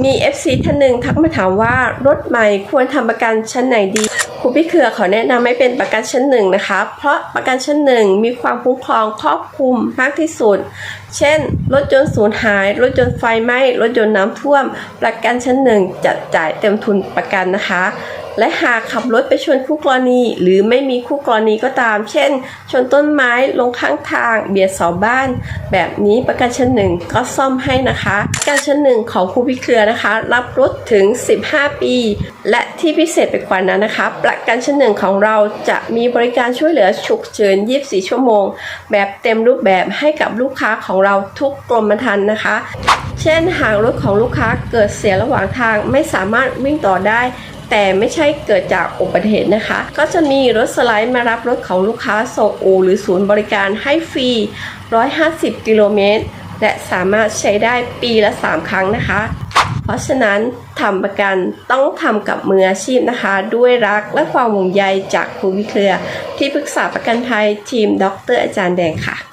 มี FC ท่านหนึ่งทักมาถามว่ารถใหม่ควรทำประกันชั้นไหนดีครูพี่เครือขอแนะนำให้เป็นประกันชั้นหนึ่งนะคะ เพราะประกันชั้นหนึ่งมีความคุ้มครองครอบคลุมมากที่สุด เช่น รถยนต์สูญหาย รถยนต์ไฟไหม้ รถยนต์น้ำท่วม ประกันชั้นหนึ่งจะจ่ายเต็มทุนประกันนะคะ และหากขับรถไปชนคู่กรณี หรือไม่มีคู่กรณีก็ตาม เช่น ชนต้นไม้ลงข้างทาง เบียดเสาบ้าน แบบนี้ประกันชั้นหนึ่งก็ซ่อมให้นะคะประกันชั้นหนึ่งของครูพิเครือนะคะ รับรถถึง 15 ปี และที่พิเศษไปกว่านั้นนะคะ ประกันชั้นหนึ่งของเราจะมีบริการช่วยเหลือฉุกเฉิน 24 ชั่วโมง แบบเต็มรูปแบบให้กับลูกค้าของเราทุกกรมธรรม์นะคะ เช่นหากรถของลูกค้าเกิดเสียระหว่างทางไม่สามารถวิ่งต่อได้ แต่ไม่ใช่เกิดจากอุบัติเหตุนะคะ ก็จะมีรถสไลด์มารับรถของลูกค้าส่งอูหรือศูนย์บริการให้ฟรี 150 กิโลเมตร และสามารถใช้ได้ปีละ 3 ครั้งนะคะ เพราะฉะนั้นทำประกันต้องทำกับมืออาชีพนะคะ ด้วยรักและความห่วงใยจากครูวิเครือ ที่ปรึกษาประกันภัยทีม ดร อาจารย์แดงค่ะ